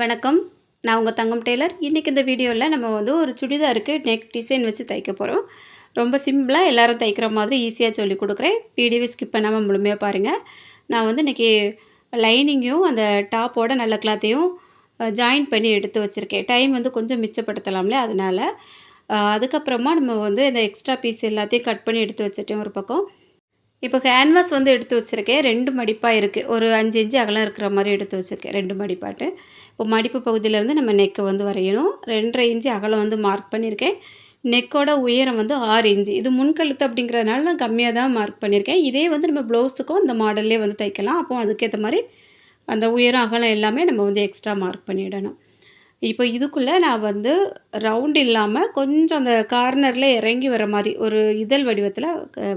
வணக்கம். நான் உங்கள் தங்கம் டெய்லர். இன்றைக்கி இந்த வீடியோவில் நம்ம வந்து ஒரு சுடிதாருக்கு நெக் டிசைன் வச்சு தைக்க போகிறோம் ரொம்ப சிம்பிளாக எல்லாரும் தைக்கிற மாதிரி ஈஸியாக சொல்லி கொடுக்குறேன். வீடியோவை ஸ்கிப் பண்ணாமல் முழுமையாக பாருங்கள் நான் வந்து இன்றைக்கி லைனிங்கையும் அந்த டாப்போட நல்ல கிளாத்தையும் ஜாயின் பண்ணி எடுத்து வச்சுருக்கேன். டைம் வந்து கொஞ்சம் மிச்சப்படுத்தலாம்ல அதனால் அதுக்கப்புறமா நம்ம வந்து இந்த எக்ஸ்ட்ரா பீஸ் எல்லாத்தையும் கட் பண்ணி எடுத்து வச்சுட்டேன் ஒரு பக்கம். இப்போ கேன்வாஸ் வந்து எடுத்து வச்சுருக்கேன். ரெண்டு மடிப்பாக இருக்குது ஒரு அஞ்சு இன்ச்சு அகலம் இருக்கிற மாதிரி எடுத்து வச்சுருக்கேன். ரெண்டு மடிப்பாட்டு. இப்போ மடிப்பு பகுதியிலேருந்து நம்ம நெக்கை வந்து வரையணும். ரெண்டரை இன்ச்சு அகலம் வந்து மார்க் பண்ணியிருக்கேன். நெக்கோட உயரம் வந்து ஆறு இன்ச்சு. இது முன்கழுத்து அப்படிங்கிறதுனால நான் கம்மியாக தான் மார்க் பண்ணியிருக்கேன். இதே வந்து நம்ம ப்ளவுஸுக்கும் அந்த மாடல்லே வந்து தைக்கலாம். அப்போ அதுக்கேற்ற மாதிரி அந்த உயரம் அகலம் எல்லாமே நம்ம வந்து எக்ஸ்ட்ரா மார்க் பண்ணிடணும். இப்போ இதுக்குள்ளே நான் வந்து ரவுண்ட் இல்லாமல் கொஞ்சம் அந்த கார்னரில் இறங்கி வர மாதிரி ஒரு இதழ் வடிவத்தில்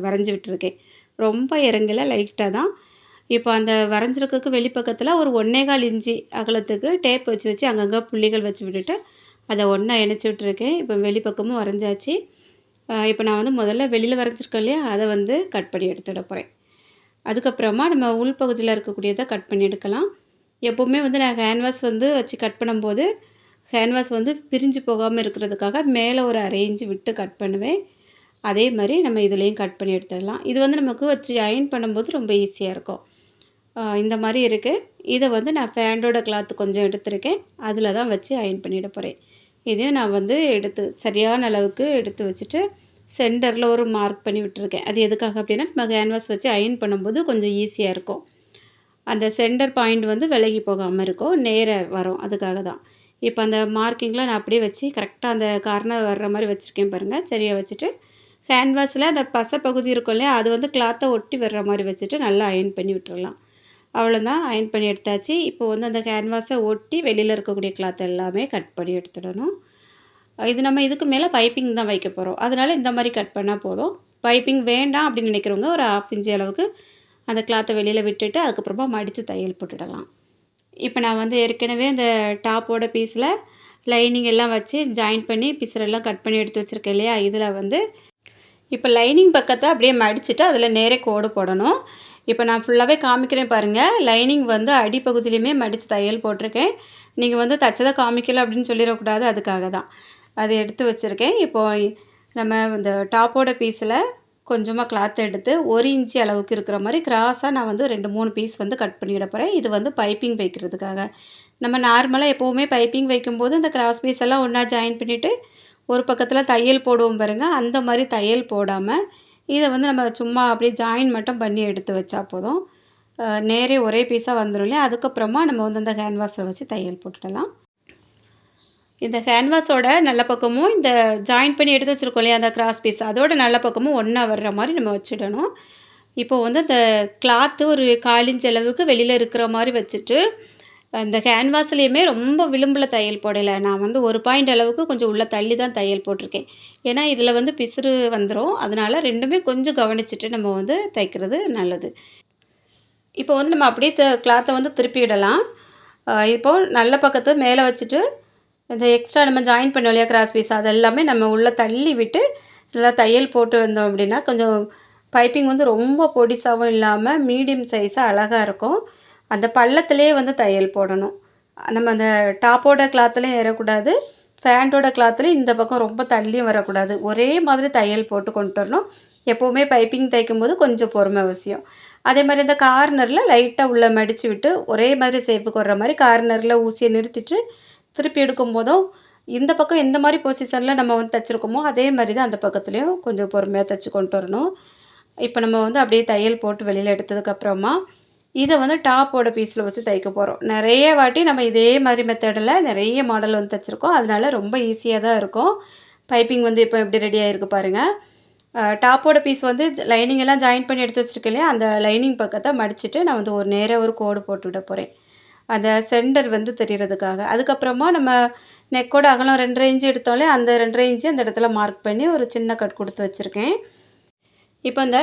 வரைஞ்சி விட்டுருக்கேன். ரொம்ப இறங்கல லைட்டாக தான். இப்போ அந்த வரைஞ்சிருக்கக்கு வெளிப்பக்கத்தில் ஒரு ஒன்றே கால் அகலத்துக்கு டேப் வச்சு வச்சு அங்கங்கே புள்ளிகள் வச்சு விட்டுட்டு அதை ஒன்றா இணைச்சி விட்ருக்கேன் இப்போ வெளிப்பக்கமும் வரைஞ்சாச்சு. இப்போ நான் வந்து முதல்ல வெளியில் வரைஞ்சிருக்கேன் இல்லையா? அதை வந்து கட் பண்ணி எடுத்துட போகிறேன் அதுக்கப்புறமா நம்ம உள்பகுதியில் இருக்கக்கூடியதை கட் பண்ணி எடுக்கலாம். எப்போவுமே வந்து நான் ஹேண்ட்வாஷ் வந்து வச்சு கட் பண்ணும்போது ஹேண்ட்வாஷ் வந்து பிரிஞ்சு போகாமல் இருக்கிறதுக்காக மேலே ஒரு அரை இன்ச்சு விட்டு கட் பண்ணுவேன். அதே மாதிரி நம்ம இதுலேயும் கட் பண்ணி எடுத்துடலாம். இது வந்து நமக்கு வச்சு அயன் பண்ணும்போது ரொம்ப ஈஸியாக இருக்கும். இந்த மாதிரி இருக்குது இதை வந்து நான் ஃபேண்டோட கிளாத் கொஞ்சம் எடுத்திருக்கேன். அதில் தான் வச்சு அயன் பண்ணிட போகிறேன் இதையும் நான் வந்து எடுத்து சரியான அளவுக்கு எடுத்து வச்சுட்டு சென்டரில் ஒரு மார்க் பண்ணி விட்டுருக்கேன். அது எதுக்காக அப்படின்னா நம்ம கேன்வாஸ் வச்சு அயன் பண்ணும்போது கொஞ்சம் ஈஸியாக இருக்கும். அந்த சென்டர் பாயிண்ட் வந்து விலகி போகாமல் இருக்கும். நேராக வரும். அதுக்காக தான். இப்போ அந்த மார்க்கிங்கில் நான் அப்படியே வச்சு கரெக்டாக அந்த கார்னர் வர்ற மாதிரி வச்சுருக்கேன் பாருங்கள் சரியாக வச்சுட்டு கேன்வாஸில் அந்த பசை பகுதி இருக்கும் இல்லையா? அது வந்து கிளாத்தை ஒட்டி வர்ற மாதிரி வச்சுட்டு நல்லா அயன் பண்ணி விட்டுறலாம். அவ்வளோதான் அயன் பண்ணி எடுத்தாச்சு. இப்போ வந்து அந்த கேன்வாஸை ஒட்டி வெளியில் இருக்கக்கூடிய கிளாத் எல்லாமே கட் பண்ணி எடுத்துடணும். இது நம்ம இதுக்கு மேலே பைப்பிங் தான் வைக்க போகிறோம் அதனால் இந்த மாதிரி கட் பண்ணால் போதும். பைப்பிங் வேண்டாம் அப்படின்னு நினைக்கிறவங்க ஒரு ஆஃப் இன்ச்சு அளவுக்கு அந்த கிளாத்தை வெளியில் விட்டுட்டு அதுக்கப்புறமா மடித்து தையல் போட்டுடலாம். இப்போ நான் வந்து ஏற்கனவே இந்த டாப்போட பீஸில் லைனிங் எல்லாம் வச்சு ஜாயின் பண்ணி பிசரெல்லாம் கட் பண்ணி எடுத்து வச்சுருக்கேன் இல்லையா? இதில் வந்து இப்போ லைனிங் பக்கத்தை அப்படியே மடிச்சுட்டு அதில் நேரே கோடு போடணும். இப்போ நான் ஃபுல்லாகவே காமிக்கிறேன் பாருங்கள் லைனிங் வந்து அடிப்பகுதியிலையுமே மடித்து தையல் போட்டிருக்கேன். நீங்கள் வந்து தச்சதை காமிக்கல அப்படின்னு சொல்லிடக்கூடாது. அதுக்காக தான். அது எடுத்து வச்சுருக்கேன். இப்போது நம்ம இந்த டாப்போட பீஸில் கொஞ்சமாக கிளாத் எடுத்து ஒரு இன்ச்சு அளவுக்கு இருக்கிற மாதிரி கிராஸாக நான் வந்து ரெண்டு மூணு பீஸ் வந்து கட் பண்ணிட போகிறேன் இது வந்து பைப்பிங் வைக்கிறதுக்காக. நம்ம நார்மலாக எப்போவுமே பைப்பிங் வைக்கும்போது இந்த கிராஸ் பீஸ் எல்லாம் ஒன்றா ஜாயின் பண்ணிவிட்டு ஒரு பக்கத்தில் தையல் போடுவோம் பாருங்கள் அந்த மாதிரி தையல் போடாமல் இதை வந்து நம்ம சும்மா அப்படியே ஜாயின் மட்டும் பண்ணி எடுத்து வச்சா போதும். நேரே ஒரே பீஸாக வந்துடும் இல்லையா? அதுக்கப்புறமா நம்ம வந்து அந்த ஹேண்ட்வாஷை வச்சு தையல் போட்டுடலாம். இந்த ஹேண்ட்வாஷோட நல்ல பக்கமும் இந்த ஜாயின் பண்ணி எடுத்து வச்சுருக்கோம் இல்லையா? அந்த கிராஸ் பீஸ் அதோட நல்ல பக்கமும் ஒன்றா வர்ற மாதிரி நம்ம வச்சிடணும். இப்போ வந்து அந்த கிளாத்து ஒரு காலிஞ்ச அளவுக்கு வெளியில் இருக்கிற மாதிரி வச்சுட்டு இந்த கேன்வாஸ்லேயுமே ரொம்ப விளிம்பில் தையல் போடலை. நான் வந்து ஒரு பாயிண்ட் அளவுக்கு கொஞ்சம் உள்ளே தள்ளி தான் தையல் போட்டிருக்கேன். ஏன்னா இதில் வந்து பிசுறு வந்துடும் அதனால் ரெண்டுமே கொஞ்சம் கவனிச்சுட்டு நம்ம வந்து தைக்கிறது நல்லது. இப்போ வந்து நம்ம அப்படியே கிளாத்தை வந்து திருப்பிடலாம். இப்போ நல்ல பக்கத்து மேலே வச்சுட்டு இந்த எக்ஸ்ட்ரா நம்ம ஜாயின் பண்ண இல்லையா கிராஸ் பீஸ் அதெல்லாமே நம்ம உள்ளே தள்ளி விட்டு நல்லா தையல் போட்டு வந்தோம் அப்படின்னா கொஞ்சம் பைப்பிங் வந்து ரொம்ப பொடிசாகவும் இல்லாமல் மீடியம் சைஸாக அழகாக இருக்கும். அந்த பள்ளத்துலேயே வந்து தையல் போடணும். நம்ம அந்த டாப்போட கிளாத்துலேயும் ஏறக்கூடாது ஃபேண்டோட கிளாத்துலேயும் இந்த பக்கம் ரொம்ப தள்ளியும் வரக்கூடாது. ஒரே மாதிரி தையல் போட்டு கொண்டு வரணும். எப்போவுமே பைப்பிங் தைக்கும்போது கொஞ்சம் பொறுமை அவசியம். அதே மாதிரி இந்த கார்னரில் லைட்டாக உள்ளே மடித்து விட்டு ஒரே மாதிரி சேப்புக்கு வர்ற மாதிரி கார்னரில் ஊசியை நிறுத்திட்டு திருப்பி எடுக்கும் போதும் இந்த பக்கம் எந்த மாதிரி பொசிஷனில் நம்ம வந்து தைச்சிருக்கோமோ அதே மாதிரி தான் அந்த பக்கத்துலேயும் கொஞ்சம் பொறுமையாக தைச்சி கொண்டு வரணும். இப்போ நம்ம வந்து அப்படியே தையல் போட்டு வெளியில் எடுத்ததுக்கப்புறமா இதை வந்து டாப்போட பீஸில் வச்சு தைக்க போகிறோம் நிறைய வாட்டி நம்ம இதே மாதிரி மெத்தடில் நிறைய மாடல் வந்து தைச்சிருக்கோம். அதனால ரொம்ப ஈஸியாக தான் இருக்கும். பைப்பிங் வந்து இப்போ எப்படி ரெடி ஆகிருக்கு பாருங்கள் டாப்போட பீஸ் வந்து லைனிங் எல்லாம் ஜாயின் பண்ணி எடுத்து வச்சுருக்கேன் இல்லையா? அந்த லைனிங் பக்கத்தை மடிச்சுட்டு நான் வந்து ஒரு நேராக ஒரு கோடு போட்டு விட போகிறேன் அந்த சென்டர் வந்து தெரியறதுக்காக. அதுக்கப்புறமா நம்ம நெக்கோட அகலம் ரெண்டரை இன்ச்சு எடுத்தோம்லே அந்த ரெண்டரை இன்ச்சு அந்த இடத்துல மார்க் பண்ணி ஒரு சின்ன கட் கொடுத்து வச்சுருக்கேன். இப்போ அந்த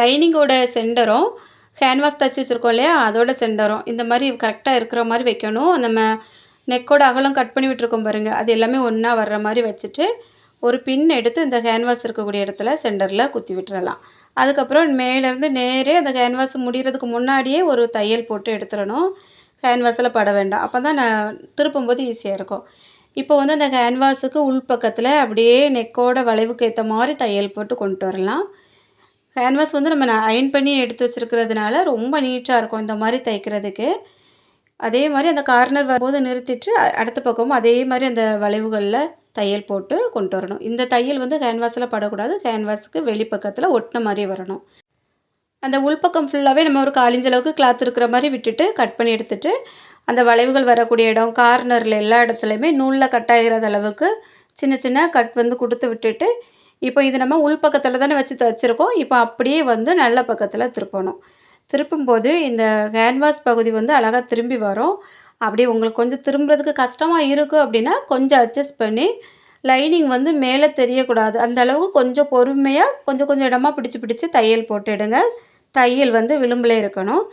லைனிங்கோட சென்டரும் ஹேண்ட்வாஷ் தச்சு வச்சுருக்கோம் இல்லையா? அதோட சென்டரும் இந்த மாதிரி கரெக்டாக இருக்கிற மாதிரி வைக்கணும். நம்ம நெக்கோட அகலம் கட் பண்ணி விட்டுருக்கோம் பாருங்கள் அது எல்லாமே ஒன்றா வர்ற மாதிரி வச்சுட்டு ஒரு பின் எடுத்து இந்த ஹேண்ட்வாஷ் இருக்கக்கூடிய இடத்துல சென்டரில் குத்தி விட்டுறலாம். அதுக்கப்புறம் மேலேருந்து நேரே அந்த ஹேண்ட்வாஷ் முடிகிறதுக்கு முன்னாடியே ஒரு தையல் போட்டு எடுத்துடணும். ஹேண்ட்வாஷில் பட வேண்டாம். அப்போ தான் நான் திருப்பும்போது ஈஸியாக இருக்கும். இப்போ வந்து அந்த கேன்வாஸுக்கு உள்பக்கத்தில் அப்படியே நெக்கோட வளைவுக்கு ஏற்ற மாதிரி தையல் போட்டு கொண்டு வரலாம். கேன்வாஸ் வந்து நம்ம அயன் பண்ணி எடுத்து வச்சுருக்கிறதுனால ரொம்ப நீட்டாக இருக்கும் இந்த மாதிரி தைக்கிறதுக்கு. அதே மாதிரி அந்த கார்னர் வரும்போது நிறுத்திட்டு அடுத்த பக்கமும் அதே மாதிரி அந்த வளைவுகளில் தையல் போட்டு கொண்டு வரணும். இந்த தையல் வந்து கேன்வாஸில் படக்கூடாது. கேன்வாஸுக்கு வெளிப்பக்கத்தில் ஒட்டின மாதிரி வரணும். அந்த உள்பக்கம் ஃபுல்லாகவே நம்ம ஒரு காலிஞ்ச அளவுக்கு கிளாத் இருக்கிற மாதிரி விட்டுட்டு கட் பண்ணி எடுத்துகிட்டு அந்த வளைவுகள் வரக்கூடிய இடம் கார்னரில் எல்லா இடத்துலையுமே நூலில் கட் ஆகிற அளவுக்கு சின்ன சின்ன கட் வந்து கொடுத்து விட்டுட்டு இப்போ இது நம்ம உள் பக்கத்தில் தானே வச்சு தைச்சிருக்கோம். இப்போ அப்படியே வந்து நல்ல பக்கத்தில் திருப்பணும். திருப்பும்போது இந்த ஹேண்ட்வாஷ் பகுதி வந்து அழகாக திரும்பி வரும். அப்படியே உங்களுக்கு கொஞ்சம் திரும்புறதுக்கு கஷ்டமாக இருக்குது அப்படின்னா கொஞ்சம் அட்ஜஸ்ட் பண்ணி லைனிங் வந்து மேலே தெரியக்கூடாது. அந்த அளவுக்கு கொஞ்சம் பொறுமையாக கொஞ்சம் கொஞ்சம் இடமா பிடிச்சி பிடிச்சி தையல் போட்டுடுங்க தையல் வந்து விளிம்பில் இருக்கணும்.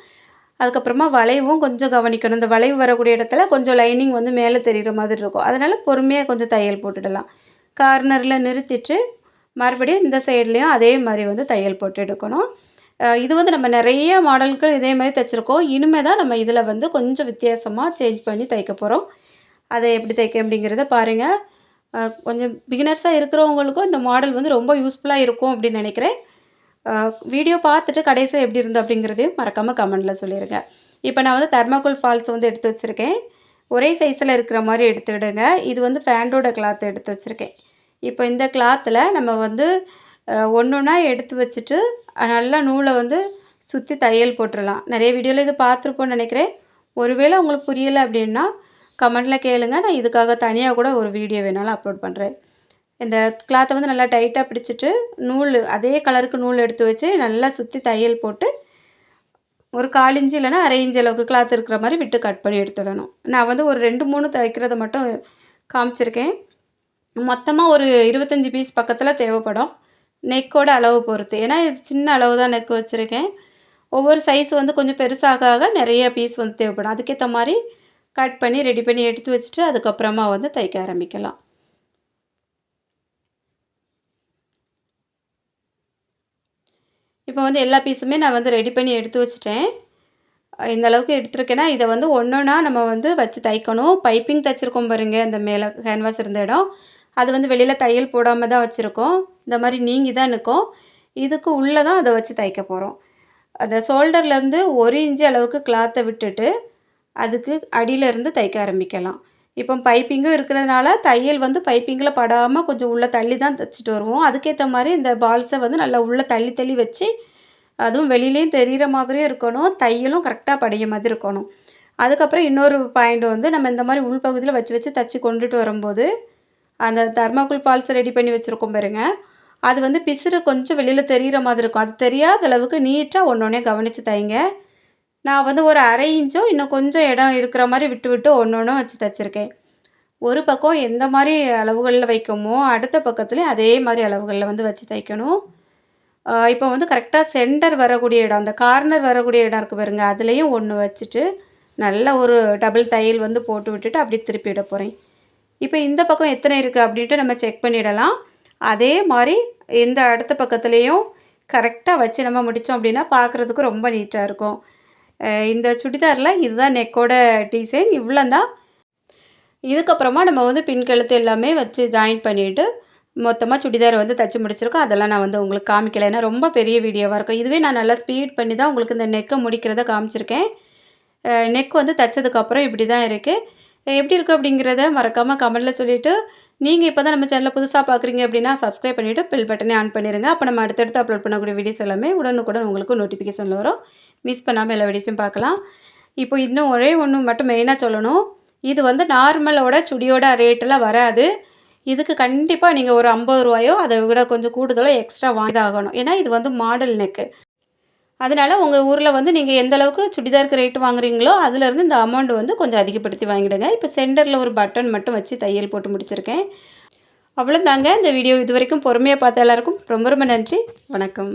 அதுக்கப்புறமா வளைவும் கொஞ்சம் கவனிக்கணும். இந்த வளைவு வரக்கூடிய இடத்துல கொஞ்சம் லைனிங் வந்து மேலே தெரிகிற மாதிரி இருக்கும். அதனால் பொறுமையாக கொஞ்சம் தையல் போட்டுடலாம். கார்னரில் நிறுத்திட்டு மறுபடியும் இந்த சைட்லேயும் அதே மாதிரி வந்து தையல் போட்டு எடுக்கணும். இது வந்து நம்ம நிறைய மாடல்கள் இதே மாதிரி தைச்சிருக்கோம். இனிமேல் தான் நம்ம இதில் வந்து கொஞ்சம் வித்தியாசமாக சேஞ்ச் பண்ணி தைக்க போகிறோம் அதை எப்படி தைக்க அப்படிங்கிறத பாருங்கள் கொஞ்சம் பிகினர்ஸாக இருக்கிறவங்களுக்கும் இந்த மாடல் வந்து ரொம்ப யூஸ்ஃபுல்லாக இருக்கும் அப்படின்னு நினைக்கிறேன். வீடியோ பார்த்துட்டு கடைசியாக எப்படி இருந்து அப்படிங்கிறதையும் மறக்காமல் கமெண்டில் சொல்லிடுங்க இப்போ நான் வந்து தெர்மாக்கோல் ஃபால்ஸ் வந்து எடுத்து வச்சுருக்கேன். ஒரே சைஸில் இருக்கிற மாதிரி எடுத்துவிடுங்க இது வந்து ஃபேண்டோட கிளாத் எடுத்து வச்சுருக்கேன். இப்போ இந்த கிளாத்தில் நம்ம வந்து ஒன்று ஒன்றா எடுத்து வச்சுட்டு நல்லா நூலை வந்து சுற்றி தையல் போட்டுடலாம் நிறைய வீடியோவில் இது பார்த்துருப்போன்னு நினைக்கிறேன். ஒருவேளை உங்களுக்கு புரியலை அப்படின்னா கமெண்டில் கேளுங்க. நான் இதுக்காக தனியாக கூட ஒரு வீடியோ வேணாலும் அப்லோட் பண்ணுறேன் இந்த கிளாத்தை வந்து நல்லா டைட்டாக பிடிச்சிட்டு நூல் அதே கலருக்கு நூல் எடுத்து வச்சு நல்லா சுற்றி தையல் போட்டு ஒரு கால் இல்லைனா இல்லைன்னா அரை இன்ச்சு அளவுக்கு கிளாத் இருக்கிற மாதிரி விட்டு கட் பண்ணி எடுத்துடணும். நான் வந்து ஒரு ரெண்டு மூணு தைக்கிறத மட்டும் காமிச்சிருக்கேன். மொத்தமாக ஒரு இருபத்தஞ்சி பீஸ் பக்கத்தில் தேவைப்படும். நெக்கோட அளவு பொறுத்து. ஏன்னா இது சின்ன அளவு தான் நெக் வச்சுருக்கேன். ஒவ்வொரு சைஸ் வந்து கொஞ்சம் பெருசாக ஆக நிறைய பீஸ் வந்து தேவைப்படும். அதுக்கேற்ற மாதிரி கட் பண்ணி ரெடி பண்ணி எடுத்து வச்சுட்டு அதுக்கப்புறமா வந்து தைக்க ஆரம்பிக்கலாம். இப்போ வந்து எல்லா பீஸுமே நான் வந்து ரெடி பண்ணி எடுத்து வச்சுட்டேன். இந்த அளவுக்கு எடுத்துருக்கேன்னா இதை வந்து ஒன்றா நம்ம வந்து வச்சு தைக்கணும். பைப்பிங் தைச்சிருக்கோம் பாருங்க இந்த மேலே கேன்வாஸ் இருந்த இடம். அது வந்து வெளியில் தையல் போடாமல் தான் வச்சுருக்கோம். இந்த மாதிரி நீங்கி தான் நிற்கும் இதுக்கு உள்ளே தான் அதை வச்சு தைக்க போகிறோம் அந்த ஷோல்டர்லேருந்து ஒரு இன்ச்சு அளவுக்கு கிளாத்தை விட்டுட்டு அதுக்கு அடியிலேருந்து தைக்க ஆரம்பிக்கலாம். இப்போ பைப்பிங்கும் இருக்கிறதுனால தையல் வந்து பைப்பிங்கில் படாமல் கொஞ்சம் உள்ளே தள்ளி தான் தைச்சிட்டு வருவோம். அதுக்கேற்ற மாதிரி இந்த பால்ஸை வந்து நல்லா உள்ளே தள்ளி தள்ளி வச்சு அதுவும் வெளியிலையும் தெரிகிற மாதிரியும் இருக்கணும். தையலும் கரெக்டாக படிய மாதிரி இருக்கணும். அதுக்கப்புறம் இன்னொரு பாயிண்ட் வந்து நம்ம இந்த மாதிரி உள்பகுதியில் வச்சு வச்சு தைச்சி கொண்டுட்டு வரும்போது அந்த தர்மாக்குள் பால்ஸ் ரெடி பண்ணி வச்சுருக்கோம் பாருங்க. அது வந்து பிசுறு கொஞ்சம் வெளியில் தெரிகிற மாதிரி இருக்கும். அது தெரியாத அளவுக்கு நீட்டாக ஒன்று கவனித்து தைங்க. நான் வந்து ஒரு அரை இன்ச்சோ இன்னும் கொஞ்சம் இடம் இருக்கிற மாதிரி விட்டு விட்டு ஒன்று ஒன்றும் வச்சு தைச்சிருக்கேன். ஒரு பக்கம் எந்த மாதிரி அளவுகளில் வைக்கமோ அடுத்த பக்கத்துலேயும் அதே மாதிரி அளவுகளில் வந்து வச்சு தைக்கணும். இப்போ வந்து கரெக்டாக சென்டர் வரக்கூடிய இடம் அந்த கார்னர் வரக்கூடிய இடம் இருக்குது பாருங்க. அதுலேயும் ஒன்று வச்சுட்டு நல்ல ஒரு டபுள் தையல் வந்து போட்டு விட்டுட்டு அப்படி திருப்பிவிட போகிறேன் இப்போ இந்த பக்கம் எத்தனை இருக்குது அப்படின்ட்டு நம்ம செக் பண்ணிடலாம். அதே மாதிரி இந்த அடுத்த பக்கத்துலேயும் கரெக்டாக வச்சு நம்ம முடித்தோம் அப்படின்னா பார்க்குறதுக்கு ரொம்ப நீட்டாக இருக்கும். இந்த சுடிதாரில் இதுதான் நெக்கோட டிசைன் இவ்வளோ தான் இதுக்கப்புறமா நம்ம வந்து பின்கழுத்து எல்லாமே வச்சு ஜாயின் பண்ணிவிட்டு மொத்தமாக சுடிதார் வந்து தைச்சி முடிச்சிருக்கோம். அதெல்லாம் நான் வந்து உங்களுக்கு காமிக்கல. ஏன்னா ரொம்ப பெரிய வீடியோவாக இருக்கும். இதுவே நான் நல்லா ஸ்பீட் பண்ணி தான் உங்களுக்கு இந்த நெக்கை முடிக்கிறத காமிச்சிருக்கேன். நெக் வந்து தைச்சதுக்கப்புறம் இப்படி தான் இருக்குது எப்படி இருக்குது அப்படிங்கிறத மறக்காமல் கமெண்ட்டில் சொல்லிவிட்டு நீங்கள் இப்போ தான் நம்ம சேனலில் புதுசாக பார்க்குறீங்க அப்படின்னா சப்ஸ்கிரைப் பண்ணிவிட்டு பில் பட்டனே ஆன் பண்ணிடுங்க அப்போ நம்ம அடுத்தடுத்து அப்லோட் பண்ணக்கூடிய வீடியோஸ் எல்லாமே உடனுக்குடன் உங்களுக்கு நோட்டிஃபிகேஷனில் வரும். மிஸ் பண்ணாமல் எல்லா வீடியோஸும் பார்க்கலாம். இப்போ இன்னும் ஒரே ஒன்று மட்டும் மெயினாக சொல்லணும். இது வந்து நார்மலோட சுடியோட ரேட்டெல்லாம் வராது. இதுக்கு கண்டிப்பாக நீங்கள் ஒரு ஐம்பது ரூபாயோ அதை விட கொஞ்சம் கூடுதலாக எக்ஸ்ட்ரா வாங்கி ஆகணும். ஏன்னா இது வந்து மாடல் நெக்கு அதனால் உங்கள் ஊரில் வந்து நீங்கள் எந்த அளவுக்கு சுடிதாருக்கு ரேட்டு வாங்குறீங்களோ அதுலேருந்து இந்த அமௌண்ட் வந்து கொஞ்சம் அதிகப்படுத்தி வாங்கிடுங்க. இப்போ சென்டரில் ஒரு பட்டன் மட்டும் வச்சு தையல் போட்டு முடிச்சிருக்கேன். அவ்வளோதாங்க இந்த வீடியோ இது வரைக்கும் பொறுமையாக பார்த்த எல்லாருக்கும் ரொம்ப ரொம்ப நன்றி. வணக்கம்.